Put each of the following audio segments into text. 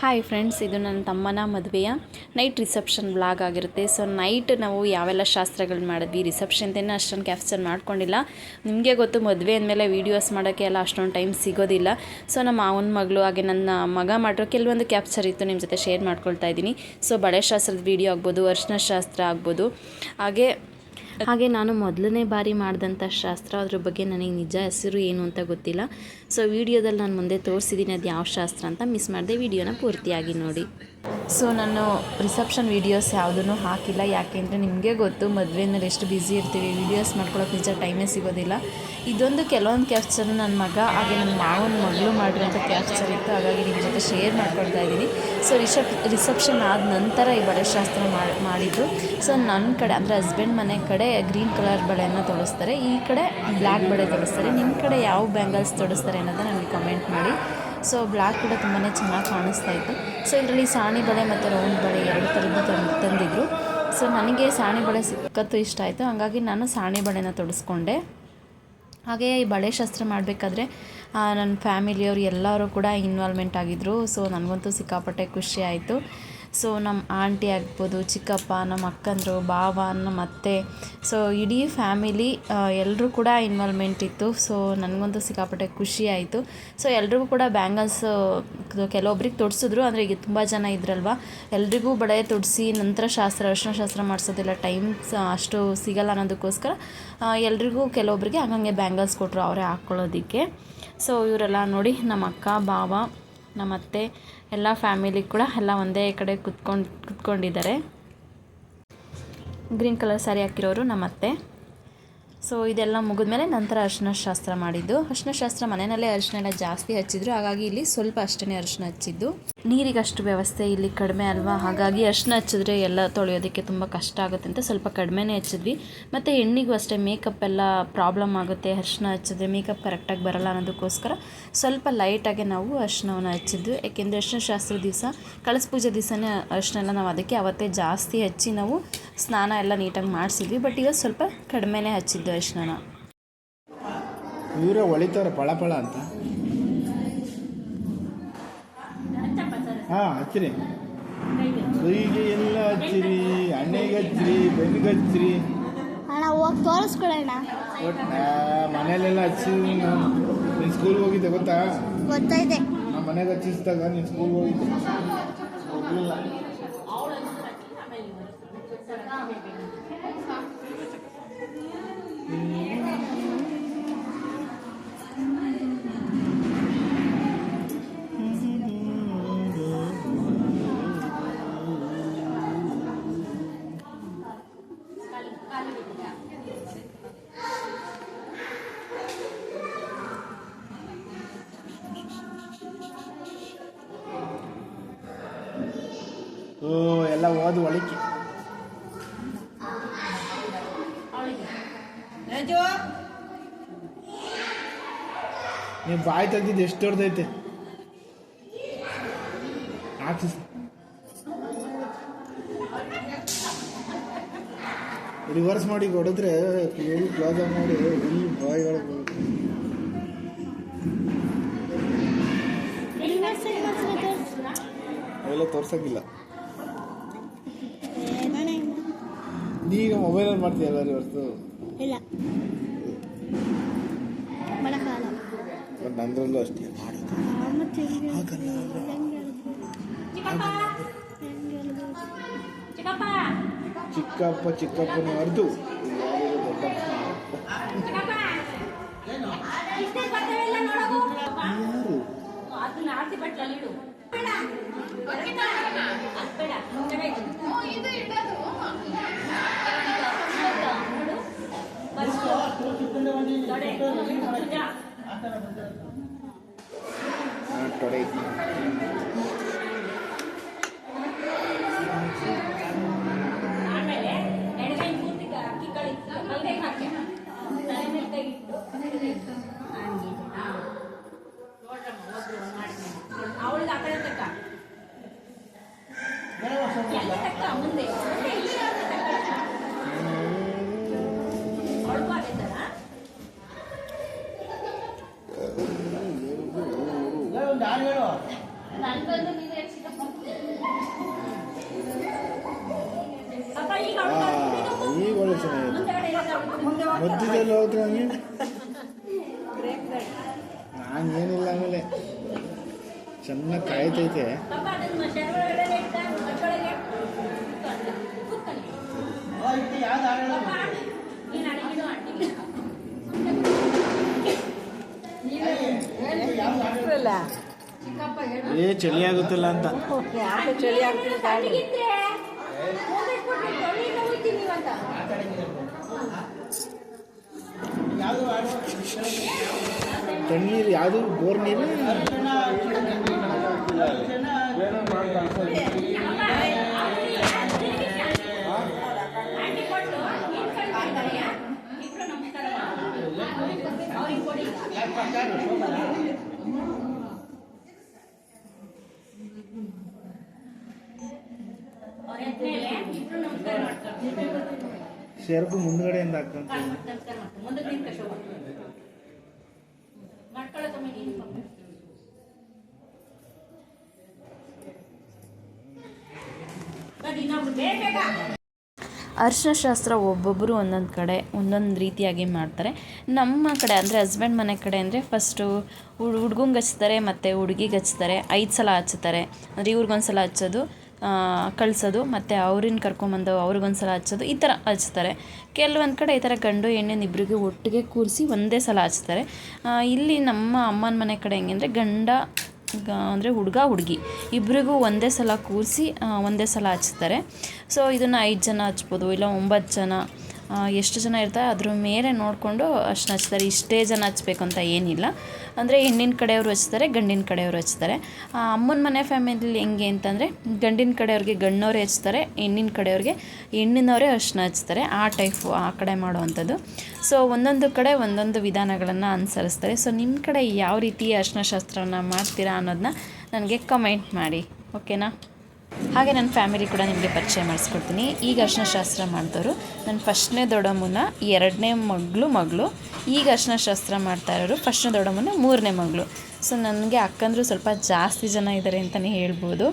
Hi friends ಇದು ನನ್ನ ತಮ್ಮನ ಮದುವೆಯ ನೈಟ್ ರಿಸೆಪ್ಷನ್ ವ್ಲಾಗ್ ಆಗಿರುತ್ತೆ. ಸೊ ನೈಟ್ ನಾವು ಯಾವೆಲ್ಲ ಶಾಸ್ತ್ರಗಳು ಮಾಡಿದ್ವಿ ರಿಸೆಪ್ಷನ್ತೇನೆ ಅಷ್ಟೊಂದು ಕ್ಯಾಪ್ಚರ್ ಮಾಡ್ಕೊಂಡಿಲ್ಲ. ನಿಮಗೆ ಗೊತ್ತು, ಮದುವೆ ಅಂದಮೇಲೆ ವೀಡಿಯೋಸ್ ಮಾಡೋಕ್ಕೆ ಎಲ್ಲ ಅಷ್ಟೊಂದು ಟೈಮ್ ಸಿಗೋದಿಲ್ಲ. ಸೊ ನಮ್ಮ ಮಾವನ ಮಗಳು ಹಾಗೆ ನನ್ನ ಮಗ ಮಾಡಿರೋ ಕೆಲವೊಂದು ಕ್ಯಾಪ್ಚರ್ ಇತ್ತು ನಿಮ್ಮ ಜೊತೆ ಶೇರ್ ಮಾಡ್ಕೊಳ್ತಾ ಇದ್ದೀನಿ. ಸೊ ಬಳೆ ಶಾಸ್ತ್ರದ ವೀಡಿಯೋ ಆಗ್ಬೋದು, ಅರ್ಶನ ಶಾಸ್ತ್ರ ಆಗ್ಬೋದು. ಹಾಗೆ ಹಾಗೆ ನಾನು ಮೊದಲನೇ ಬಾರಿ ಮಾಡಿದಂಥ ಶಾಸ್ತ್ರ ಅದ್ರ ಬಗ್ಗೆ ನನಗೆ ನಿಜ ಹೆಸರು ಏನು ಅಂತ ಗೊತ್ತಿಲ್ಲ. ಸೊ ವಿಡಿಯೋದಲ್ಲಿ ನಾನು ಮುಂದೆ ತೋರಿಸಿದ್ದೀನಿ ಅದು ಯಾವ ಶಾಸ್ತ್ರ ಅಂತ ಮಿಸ್ ಮಾಡಿದೆ ವಿಡಿಯೋನ ಪೂರ್ತಿಯಾಗಿ ನೋಡಿ. ಸೊ ನಾನು ರಿಸೆಪ್ಷನ್ ವೀಡಿಯೋಸ್ ಯಾವುದೂ ಹಾಕಿಲ್ಲ. ಯಾಕೆಂದರೆ ನಿಮಗೆ ಗೊತ್ತು, ಮದುವೆನಲ್ಲಿ ಎಷ್ಟು ಬ್ಯುಸಿ ಇರ್ತೀವಿ. ವೀಡಿಯೋಸ್ ಮಾಡ್ಕೊಳ್ಳೋಕೆ ನಿಜ ಟೈಮೇ ಸಿಗೋದಿಲ್ಲ. ಇದೊಂದು ಕೆಲವೊಂದು ಕ್ಯಾಪ್ಚರ್ ನನ್ನ ಮಗ ಹಾಗೆ ನನ್ನ ಮಾವನ ಮಗಳು ಮಾಡಿರೋಂಥ ಕ್ಯಾಪ್ಚರ್ ಇತ್ತು. ಹಾಗಾಗಿ ನಿಮ್ಮ ಜೊತೆ ಶೇರ್ ಮಾಡ್ಕೊಳ್ತಾ ಇದ್ದೀನಿ. ಸೊ ರಿಸೆಪ್ ರಿಸೆಪ್ಷನ್ ಆದ ನಂತರ ಈ ಬಳೆ ಶಾಸ್ತ್ರ ಮಾಡಿ ಮಾಡಿದ್ದು. ಸೊ ನನ್ನ ಕಡೆ ಅಂದರೆ ಹಸ್ಬೆಂಡ್ ಮನೆ ಕಡೆ ಗ್ರೀನ್ ಕಲರ್ ಬಳೆಯನ್ನು ತೊಡಿಸ್ತಾರೆ. ಈ ಕಡೆ ಬ್ಲ್ಯಾಕ್ ಬಳೆ ತೊಡಿಸ್ತಾರೆ. ನಿಮ್ಮ ಕಡೆ ಯಾವ ಬ್ಯಾಂಗಲ್ಸ್ ತೊಡಿಸ್ತಾರೆ ಅನ್ನೋದನ್ನ ನನಗೆ ಕಮೆಂಟ್ ಮಾಡಿ. ಸೊ ಬ್ಲ್ಯಾಕ್ ಕೂಡ ತುಂಬಾ ಚೆನ್ನಾಗಿ ಕಾಣಿಸ್ತಾ ಇತ್ತು. ಸೊ ಇದರಲ್ಲಿ ಸಾಣಿ ಬಳೆ ಮತ್ತು ರೌಂಡ್ ಬಳೆ ಎರಡು ಥರದ್ದು ತಂದು, ತಂದಿದ್ರು. ಸೊ ನನಗೆ ಸಾಣಿ ಬಳೆ ಸಿಕ್ಕತ್ತು ಇಷ್ಟ ಆಯಿತು. ಹಾಗಾಗಿ ನಾನು ಸಾಣಿ ಬಳೆನ ತೊಡಿಸ್ಕೊಂಡೆ. ಹಾಗೆ ಈ ಬಳೆ ಶಾಸ್ತ್ರ ಮಾಡಬೇಕಾದ್ರೆ ನನ್ನ ಫ್ಯಾಮಿಲಿಯವರು ಎಲ್ಲರೂ ಕೂಡ ಇನ್ವಾಲ್ವ್ಮೆಂಟ್ ಆಗಿದ್ದರು ಸೊ ನನಗಂತೂ ಸಿಕ್ಕಾಪಟ್ಟೆ ಖುಷಿ ಆಯಿತು. ಸೊ ನಮ್ಮ ಆಂಟಿ ಆಗ್ಬೋದು, ಚಿಕ್ಕಪ್ಪ ನಮ್ಮ ಅಕ್ಕಂದರು ಭಾವ ನಮ್ಮ ಅತ್ತೆ. ಸೊ ಇಡೀ ಫ್ಯಾಮಿಲಿ ಎಲ್ಲರೂ ಕೂಡ ಇನ್ವಾಲ್ವ್ಮೆಂಟ್ ಇತ್ತು. ಸೊ ನನಗಂತೂ ಸಿಕ್ಕಾಪಟ್ಟೆ ಖುಷಿ ಆಯಿತು. ಸೊ ಎಲ್ರಿಗೂ ಕೂಡ ಬ್ಯಾಂಗಲ್ಸ್ ಕೆಲವೊಬ್ರಿಗೆ ತೊಡಿಸಿದ್ರು. ಅಂದರೆ ಈಗ ತುಂಬ ಜನ ಇದ್ರಲ್ವ? ಎಲ್ರಿಗೂ ಬಳೆ ತೊಡಿಸಿ, ನಂತರ ಶಾಸ್ತ್ರ ಅರ್ಶನ ಶಾಸ್ತ್ರ ಮಾಡಿಸೋದಿಲ್ಲ ಟೈಮ್ ಅಷ್ಟು ಸಿಗಲ್ಲ ಅನ್ನೋದಕ್ಕೋಸ್ಕರ ಎಲ್ರಿಗೂ ಕೆಲವೊಬ್ರಿಗೆ ಹಂಗಂಗೆ ಬ್ಯಾಂಗಲ್ಸ್ ಕೊಟ್ಟರು ಅವರೇ ಹಾಕ್ಕೊಳ್ಳೋದಕ್ಕೆ. ಸೊ ಇವರೆಲ್ಲ ನೋಡಿ ನಮ್ಮ ಅಕ್ಕ ಭಾವ ನಮ್ಮ ಅತ್ತೆ, ಎಲ್ಲ ಫ್ಯಾಮಿಲಿ ಕೂಡ ಎಲ್ಲ ಒಂದೇ ಕಡೆ ಕುತ್ಕೊಂಡು, ಕುತ್ಕೊಂಡಿದ್ದಾರೆ. ಗ್ರೀನ್ ಕಲರ್ ಸ್ಯಾರಿ ಹಾಕಿರೋರು ನಮ್ಮ ಅತ್ತೆ. ಸೊ ಇದೆಲ್ಲ ಮುಗಿದ್ಮೇಲೆ ನಂತರ ಅರಿಶಿನ ಶಾಸ್ತ್ರ ಮಾಡಿದ್ದು. ಅರಿಶಿನ ಶಾಸ್ತ್ರ ಮನೆಯಲ್ಲೇ ಅರಿಶಿನ ಎಲ್ಲ ಜಾಸ್ತಿ ಹಚ್ಚಿದ್ರು. ಹಾಗಾಗಿ ಇಲ್ಲಿ ಸ್ವಲ್ಪ ಅಷ್ಟನೇ ಅರಿಶಿನ ಹಚ್ಚಿದ್ದು. ನೀರಿಗೆ ಅಷ್ಟು ವ್ಯವಸ್ಥೆ ಇಲ್ಲಿ ಕಡಿಮೆ ಅಲ್ವಾ? ಹಾಗಾಗಿ ಅಷ್ಟನ್ನ ಹಚ್ಚಿದ್ರೆ ಎಲ್ಲ ತೊಳೆಯೋದಕ್ಕೆ ತುಂಬ ಕಷ್ಟ ಆಗುತ್ತೆ ಅಂತ ಸ್ವಲ್ಪ ಕಡಿಮೆನೇ ಹಚ್ಚಿದ್ವಿ. ಮತ್ತು ಹೆಣ್ಣಿಗೂ ಅಷ್ಟೇ ಮೇಕಪ್ ಎಲ್ಲ ಪ್ರಾಬ್ಲಮ್ ಆಗುತ್ತೆ. ಅರ್ಶಿನ ಹಚ್ಚಿದ್ರೆ ಮೇಕಪ್ ಕರೆಕ್ಟಾಗಿ ಬರಲ್ಲ ಅನ್ನೋದಕ್ಕೋಸ್ಕರ ಸ್ವಲ್ಪ ಲೈಟಾಗಿ ನಾವು ಅರ್ಶಿನವನ್ನು ಹಚ್ಚಿದ್ವಿ. ಯಾಕೆಂದರೆ ಅರ್ಶಿನ ಶಾಸ್ತ್ರ ದಿವಸ, ಕಳಸ ಪೂಜೆ ದಿವಸನೇ ಅರ್ಶಿನ ನಾವು ಅದಕ್ಕೆ ಅವತ್ತೇ ಜಾಸ್ತಿ ಹಚ್ಚಿ ನಾವು ಸ್ನಾನ ಎಲ್ಲ ನೀಟಾಗಿ ಮಾಡಿಸಿದ್ವಿ. ಬಟ್ ಈಗ ಸ್ವಲ್ಪ ಕಡಿಮೆನೇ ಹಚ್ಚಿದ್ದು ಅರ್ಶಿನ ಇವರೇ ಹೊಳಿತಾರೆ ಪಳ ಅಂತ. ಹಾಂ ಹಚ್ಚಿರಿ. ಕೈಗೆ ಎಲ್ಲ ಹಚ್ಚಿರಿ ಹಣ್ಣೆಗೆ ಹಚ್ಚಿರಿ ಬೆನ್ನಿಗೆ ಹಚ್ಚಿರಿ ಅಣ್ಣ ಹೋಗಿ ತೋರಿಸ್ಕೊಳ್ಳೋಣ ಒಟ್ ಮನೇಲೆಲ್ಲ ಹಚ್ಚಿರಿ ನಾನು ನೀನು ಸ್ಕೂಲ್ಗೆ ಹೋಗಿದ್ದೆ ಗೊತ್ತಾ? ಗೊತ್ತಾಯ್ತೆ. ನಮ್ಮ ಮನೆಗೆ ಹಚ್ಚಿಸಿದಾಗ ನೀನು ಸ್ಕೂಲ್ಗೆ ಹೋಗಿದ್ದೆ. ಹೋಗ್ಲಿಲ್ಲ. ಓ ಎಲ್ಲ ಓದು ಒಳಿಕೆ. ನೀವು ಬಾಯ್ ತಂದಿದ್ದು ಎಷ್ಟು ದೊಡ್ಡದೈತೆ? ಆಫೀಸ್ ರಿವರ್ಸ್ ಮಾಡಿ ಹೊಡೆದ್ರೆ ಎಲ್ಲಿ ಕ್ಲೋಸ್ ಆಗಿ ಮಾಡಿ ಇಲ್ಲಿ ಬಾಯಿ ಒಳಗೆ ಅವೆಲ್ಲ ತೋರ್ಸಂಗಿಲ್ಲ ನೀಗ ಮೊಬೈಲಲ್ಲಿ ಮಾಡ್ತೀಯಲ್ಲ ಮಾಡ್ತೀಯ ಇಲ್ಲ. ಮಾಡಕ್ಕಾಗಲ್ಲ ಬಟ್ ನಂದ್ರಲ್ಲೂ ಅಷ್ಟೇ ಮಾಡಿ ಮತ್ತೆ ಹೆಂಗೆ ಆಗಲ್ಲ ಹೆಂಗೆ ಚಿಕ್ಕಪ್ಪ! ಚಿಕ್ಕಪ್ಪನ ಅರ್ದು ಯಾರು? ಹಾಂ ಅಪ್ಪ, ಆಮೇಲೆ. ಚೆನ್ನಾಗಿ ಕಾಯ್ತೈತೆ. ಏ ಚಳಿ ಆಗುತ್ತಿಲ್ಲ ಅಂತ. ಚಳಿ ತಣ್ಣೀರು ಯಾವುದು? ಬೋರ್ ನೀರು? ಆಂಟಿ ಕೊಟ್ಟು ನೀನ್ ಕಳ್ಸಿದ್ದಾರೆ. ಇಬ್ರು ನಮಸ್ಕಾರ ಮಾಡು. ಅವ್ರಿಗೆ ಕೊಡಿ. ಅವ್ರ ಎದ್ಮೇಲೆ ಇಬ್ರು ನಮಸ್ಕಾರ ಮಾಡ್ತಾರೆ. ಸೆರಗು ಮುಂದ್ಗಡೆಯಿಂದ ಹಾಕೊಂತ ನಮಸ್ಕಾರ ಮಾಡ್ತಾರೆ. ಮುಂದಕ್ಕೆ ನಿಂತ್ಕೊ ಶೋಭಾ. ಮಾಡ್ಕೊಳ್ಳೋದಮ್ಮ ನೀನು ಪಾಪ. ಬನ್ನಿ, ಇನ್ನೊಬ್ರು ಬೇಗ ಮುಂದ್ಗಡೆಯಿಂದ ಹಾಕಂತ ಶಾಸ್ತ್ರ ಒಬ್ಬೊಬ್ಬರು ಒಂದೊಂದು ಕಡೆ ಒಂದೊಂದು ರೀತಿಯಾಗಿ ಮಾಡ್ತಾರೆ. ನಮ್ಮ ಕಡೆ ಅಂದರೆ ಹಸ್ಬೆಂಡ್ ಮನೆ ಕಡೆ ಅಂದರೆ ಫಸ್ಟು ಹುಡ್ಗಂಗೆ ಹಚ್ತಾರೆ ಮತ್ತು ಹುಡುಗಿಗೆ ಹಚ್ತಾರೆ ಐದು ಸಲ ಹಚ್ತಾರೆ. ಅಂದರೆ ಇವ್ರಿಗೊಂದು ಸಲ ಹಚ್ಚೋದು. ಕಳಿಸೋದು, ಮತ್ತು ಅವ್ರನ್ನ ಕರ್ಕೊಂಬಂದು ಅವ್ರಿಗೊಂದು ಸಲ ಹಚ್ಚೋದು, ಈ ಥರ ಹಚ್ತಾರೆ. ಕೆಲವೊಂದು ಕಡೆ ಈ ಥರ ಗಂಡು ಹೆಣ್ಣಿನ ಇಬ್ಬರಿಗೆ ಒಟ್ಟಿಗೆ ಕೂರಿಸಿ ಒಂದೇ ಸಲ ಹಚ್ತಾರೆ. ಇಲ್ಲಿ ನಮ್ಮ ಅಮ್ಮನ ಮನೆ ಕಡೆ ಹೆಂಗೆ ಅಂದರೆ ಗಂಡ ಅಂದರೆ ಹುಡುಗ, ಹುಡುಗಿ ಇಬ್ಬರಿಗೂ ಒಂದೇ ಸಲ ಕೂರಿಸಿ ಒಂದೇ ಸಲ ಹಚ್ತಾರೆ. ಸೊ, ಇದನ್ನು ಐದು ಜನ ಹಚ್ಬೋದು, ಇಲ್ಲ ಒಂಬತ್ತು ಜನ. ಎಷ್ಟು ಜನ ಇರ್ತಾರೆ ಅದ್ರ ಮೇಲೆ ನೋಡಿಕೊಂಡು ಅಷ್ಟು ಹಚ್ತಾರೆ. ಇಷ್ಟೇ ಜನ ಹಚ್ಬೇಕು ಅಂತ ಏನಿಲ್ಲ. ಅಂದರೆ ಹೆಣ್ಣಿನ ಕಡೆಯವರು ಹಚ್ತಾರೆ, ಗಂಡಿನ ಕಡೆಯವರು ಹಚ್ತಾರೆ. ಅಮ್ಮನ ಮನೆ ಫ್ಯಾಮಿಲಿಲಿ ಹೆಂಗೆ ಅಂತಂದರೆ ಗಂಡಿನ ಕಡೆಯವ್ರಿಗೆ ಗಂಡವರೇ ಹಚ್ತಾರೆ, ಹೆಣ್ಣಿನ ಕಡೆಯವ್ರಿಗೆ ಹೆಣ್ಣಿನವರೇ ಅಷ್ಟನ್ನ ಹಚ್ತಾರೆ. ಆ ಟೈಪು ಆ ಕಡೆ ಮಾಡುವಂಥದ್ದು. ಸೊ ಒಂದೊಂದು ಕಡೆ ಒಂದೊಂದು ವಿಧಾನಗಳನ್ನು ಅನುಸರಿಸ್ತಾರೆ. ಸೊ ನಿಮ್ಮ ಕಡೆ ಯಾವ ರೀತಿ ಅರ್ಶನ ಶಾಸ್ತ್ರನ ಮಾಡ್ತೀರಾ ಅನ್ನೋದನ್ನ ನನಗೆ ಕಮೆಂಟ್ ಮಾಡಿ. ಓಕೆನಾ ಹಾಗೆ ನನ್ನ ಫ್ಯಾಮಿಲಿ ಕೂಡ ನಿಮಗೆ ಪರಿಚಯ ಮಾಡಿಸ್ಕೊಡ್ತೀನಿ. ಈಗ ಅರ್ಶಿನ ಶಾಸ್ತ್ರ ಮಾಡಿದವರು. ನನ್ನ ಫಸ್ಟ್ನೇ ದೊಡ್ಡಮ್ಮನ ಎರಡನೇ ಮಗಳು ಮಗಳು. ಈಗ ಅರ್ಶಿನ ಶಾಸ್ತ್ರ ಮಾಡ್ತಾ ಇರೋರು ಫಸ್ಟ್ನೇ ದೊಡ್ಡಮ್ಮನ ಮೂರನೇ ಮಗಳು. ಸೊ ನನಗೆ ಅಕ್ಕಂದ್ರು ಸ್ವಲ್ಪ ಜಾಸ್ತಿ ಜನ ಇದ್ದಾರೆ ಅಂತಲೇ ಹೇಳ್ಬೋದು.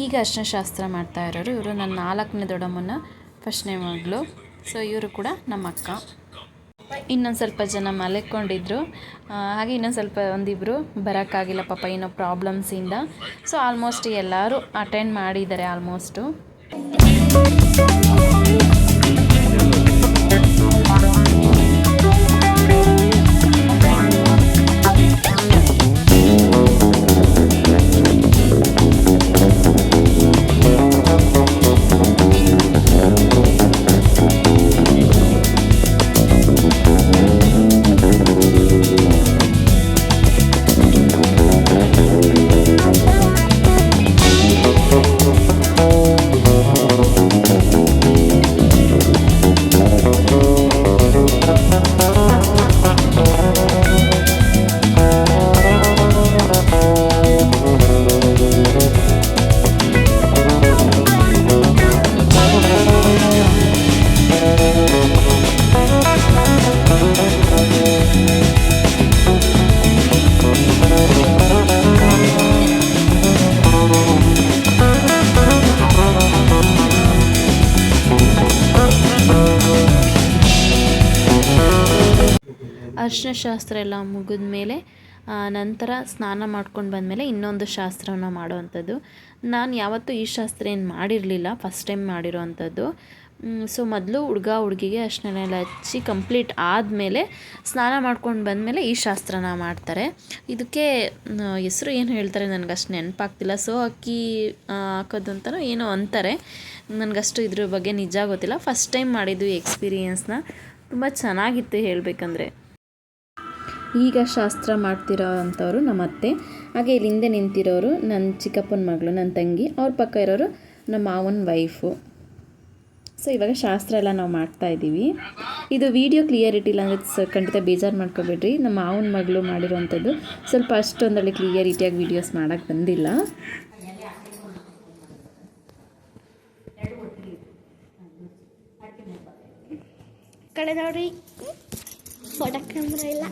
ಈಗ ಅರ್ಶಿನ ಶಾಸ್ತ್ರ ಮಾಡ್ತಾ ಇರೋರು ಇವರು ನನ್ನ ನಾಲ್ಕನೇ ದೊಡ್ಡಮ್ಮನ ಫಸ್ಟ್ನೇ ಮಗಳು ಸೊ ಇವರು ಕೂಡ ನಮ್ಮ ಅಕ್ಕ. ಇನ್ನೊಂದು ಸ್ವಲ್ಪ ಜನ ಮಲ್ಕೊಂಡಿದ್ರು. ಹಾಗೆ ಇನ್ನೊಂದು ಸ್ವಲ್ಪ ಒಂದಿಬ್ಬರು ಬರೋಕ್ಕಾಗಿಲ್ಲ ಪಾಪ, ಏನೋ ಪ್ರಾಬ್ಲಮ್ಸಿಂದ ಸೊ ಆಲ್ಮೋಸ್ಟ್ ಎಲ್ಲರೂ ಅಟೆಂಡ್ ಮಾಡಿದ್ದಾರೆ ಆಲ್ಮೋಸ್ಟು ಶಾಸ್ತ್ರ ಎಲ್ಲ ಮುಗಿದ ಮೇಲೆ ನಂತರ ಸ್ನಾನ ಮಾಡ್ಕೊಂಡು ಬಂದಮೇಲೆ ಇನ್ನೊಂದು ಶಾಸ್ತ್ರನ ಮಾಡೋವಂಥದ್ದು. ನಾನು ಯಾವತ್ತೂ ಈ ಶಾಸ್ತ್ರ ಏನು ಮಾಡಿರಲಿಲ್ಲ ಫಸ್ಟ್ ಟೈಮ್ ಮಾಡಿರೋವಂಥದ್ದು. ಸೊ ಮೊದಲು ಹುಡುಗ ಹುಡುಗಿಗೆ ಅಷ್ಟನ್ನೆಲ್ಲ ಹಚ್ಚಿ ಕಂಪ್ಲೀಟ್ ಆದಮೇಲೆ ಸ್ನಾನ ಮಾಡ್ಕೊಂಡು ಬಂದಮೇಲೆ ಈ ಶಾಸ್ತ್ರನ ಮಾಡ್ತಾರೆ. ಇದಕ್ಕೆ ಹೆಸರು ಏನು ಹೇಳ್ತಾರೆ ನನಗಷ್ಟು ನೆನಪಾಗ್ತಿಲ್ಲ. ಸೊ ಅಕ್ಕಿ ಹಾಕೋದು ಅಂತಲೂ ಏನೋ ಅಂತಾರೆ. ನನಗಷ್ಟು ಇದ್ರ ಬಗ್ಗೆ ನಿಜ ಗೊತ್ತಿಲ್ಲ. ಫಸ್ಟ್ ಟೈಮ್ ಮಾಡಿದ್ದು ಎಕ್ಸ್ಪೀರಿಯೆನ್ಸ್ನ ತುಂಬ ಚೆನ್ನಾಗಿತ್ತು ಹೇಳಬೇಕಂದ್ರೆ. ಈಗ ಶಾಸ್ತ್ರ ಮಾಡ್ತಿರೋ ಅಂಥವ್ರು ನಮ್ಮ ಅತ್ತೆ. ಹಾಗೆ ಇಲ್ಲಿ ಹಿಂದೆ ನಿಂತಿರೋರು ನನ್ನ ಚಿಕ್ಕಪ್ಪನ ಮಗಳು ನನ್ನ ತಂಗಿ. ಅವ್ರ ಪಕ್ಕ ಇರೋರು ನಮ್ಮ ಮಾವನ ವೈಫು. ಸೊ ಇವಾಗ ಶಾಸ್ತ್ರ ಎಲ್ಲ ನಾವು ಮಾಡ್ತಾ ಇದ್ದೀವಿ. ಇದು ವಿಡಿಯೋ ಕ್ಲಿಯರಿಟಿ ಇಲ್ಲ ಅಂದರೆ ಖಂಡಿತ ಬೇಜಾರು ಮಾಡ್ಕೊಬೇಡ್ರಿ. ನಮ್ಮ ಮಾವನ ಮಗಳು ಮಾಡಿರೋವಂಥದ್ದು ಸ್ವಲ್ಪ ಅಷ್ಟೊಂದರಲ್ಲಿ ಕ್ಲಿಯರಿಟಿಯಾಗಿ ವೀಡಿಯೋಸ್ ಮಾಡೋಕ್ಕೆ ಬಂದಿಲ್ಲ. ನೋಡ್ರಿ ಫೋಟೋ ಕ್ಯಾಮ್ರಾ ಇಲ್ಲ.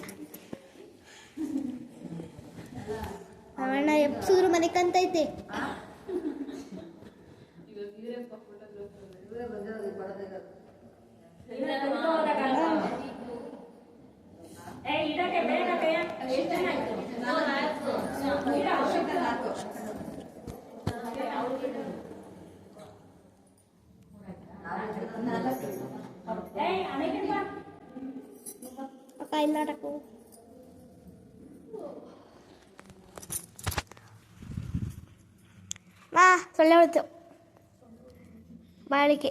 ಅವಣ್ಣ ಎಪ್ಸಿದ್ರು ಮನೆ ಕಂತೈತೆ. ಏ ಇದಕ್ಕೆ ಬೇಗ ಕೈಯ ಎಷ್ಟು ಜನ ಆಯ್ತು ಏಯ್ ಆಮೇಲೆ ಬಾ ಅಕ್ಕ ಇಲ್ಲ ನಾಟಕು ಸೊಳ್ಳೆ ಬಾಳಿಕೆ.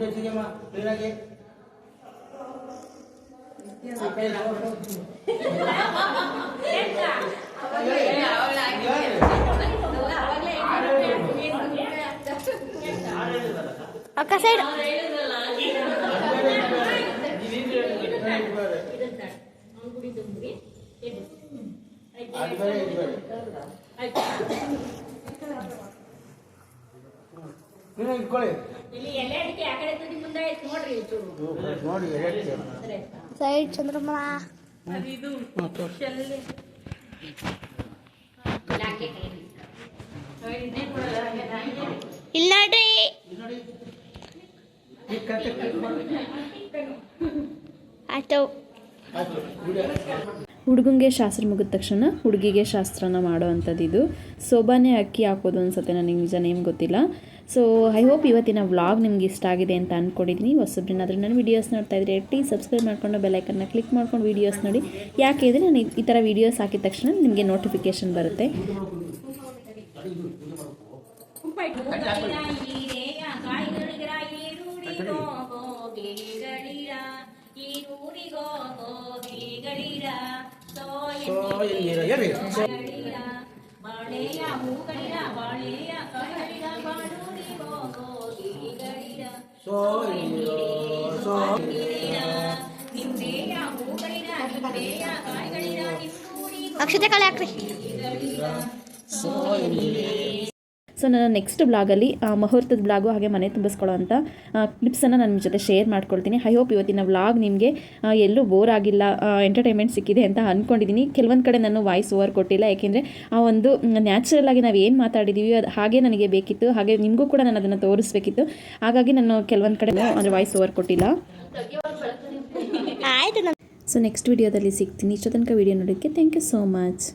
उठे ठीक है माँ ले लगे आपने लाओ तो అక్క సైడ్ నేను ఇంకోలేదు ಇಲ್ಲಿ ಎಲೆ ಅಡಿಕೆ ಆ ಕಡೆ ತುದಿ ಮುಂದೆ ಐತೆ ನೋಡ್ರಿ ಚೂರು. ನೋಡಿ ಎಲ್ಲಿ ಸೈಡ್ ಚಂದ್ರಮ್ಮ ಇಲ್ಲ ನೋಡ್ರಿ. ಆಯ್ತು. ಹುಡುಗಂಗೆ ಶಾಸ್ತ್ರ ಮುಗಿದ ತಕ್ಷಣ ಹುಡುಗಿಗೆ ಶಾಸ್ತ್ರನ ಮಾಡೋ ಅಂಥದ್ದು ಇದು ಸೋಬಾನೆ ಅಕ್ಕಿ ಹಾಕೋದು ಅನ್ಸುತ್ತೆ ನನಗೆ ನಿಜ ನೇಮ್ ಗೊತ್ತಿಲ್ಲ. ಸೊ ಐ ಹೋಪ್ ಇವತ್ತಿನ ವ್ಲಾಗ್ ನಿಮ್ಗೆ ಇಷ್ಟ ಆಗಿದೆ ಅಂತ ಅಂದ್ಕೊಂಡಿದ್ದೀನಿ ಹೊಸಬ್ರನ್ನಾದ್ರೂ ನನ್ನ ವೀಡಿಯೋಸ್ ನೋಡ್ತಾ ಇದ್ರೆ ಪ್ಲೀಸ್ ಸಬ್ಸ್ಕ್ರೈಬ್ ಮಾಡ್ಕೊಂಡು ಬೆಲ್ಲೈಕನ್ನ ಕ್ಲಿಕ್ ಮಾಡ್ಕೊಂಡು ವೀಡಿಯೋಸ್ ನೋಡಿ. ಯಾಕೆ ಅಂದರೆ ನಾನು ಈ- ಥರ ವೀಡಿಯೋಸ್ ಹಾಕಿದ ತಕ್ಷಣ ನಿಮಗೆ ನೋಟಿಫಿಕೇಶನ್ ಬರುತ್ತೆ. ಬಾಳೆಯ ಹೂಗಳಿರ ಬಾಳೆಯ ಕಳಿರ ಬಾಳುಳಿಗೋ ಅಕ್ಷತೆ ಕಳೆ ಹಾಕ್ರಿ. ಸೊ ನಾನು ನೆಕ್ಸ್ಟ್ ಬ್ಲಾಗಲ್ಲಿ ಮುಹೂರ್ತದ ಬ್ಲಾಗು ಹಾಗೆ ಮನೆ ತುಂಬಿಸ್ಕೊಳ್ಳೋ ಅಂತ ಕ್ಲಿಪ್ಸನ್ನು ನಾನು ನಿಮ್ಮ ಜೊತೆ ಶೇರ್ ಮಾಡ್ಕೊಳ್ತೀನಿ. ಐ ಹೋಪ್ ಇವತ್ತಿನ ವ್ಲಾಗ್ ನಿಮಗೆ ಎಲ್ಲೂ ಬೋರ್ ಆಗಿಲ್ಲ ಎಂಟರ್ಟೈನ್ಮೆಂಟ್ ಸಿಕ್ಕಿದೆ ಅಂತ ಅಂದ್ಕೊಂಡಿದ್ದೀನಿ ಕೆಲವೊಂದು ಕಡೆ ನಾನು ವಾಯ್ಸ್ ಓವರ್ ಕೊಟ್ಟಿಲ್ಲ ಯಾಕೆಂದರೆ ಆ ಒಂದು ನ್ಯಾಚುರಲ್ ಆಗಿ ನಾವು ಏನು ಮಾತಾಡಿದ್ದೀವಿ ಅದು ಹಾಗೆ ನನಗೆ ಬೇಕಿತ್ತು ಹಾಗೆ ನಿಮಗೂ ಕೂಡ ನಾನು ಅದನ್ನು ತೋರಿಸ್ಬೇಕಿತ್ತು. ಹಾಗಾಗಿ ನಾನು ಕೆಲವೊಂದು ಕಡೆ ಅಂದರೆ ವಾಯ್ಸ್ ಓವರ್ ಕೊಟ್ಟಿಲ್ಲ. ಆಯ್ತು ಸೊ ನೆಕ್ಸ್ಟ್ ವೀಡಿಯೋದಲ್ಲಿ ಸಿಗ್ತೀನಿ. ಇಷ್ಟೋ ತನಕ ವಿಡಿಯೋ ನೋಡೋಕ್ಕೆ ಥ್ಯಾಂಕ್ ಯು ಸೋ ಮಚ್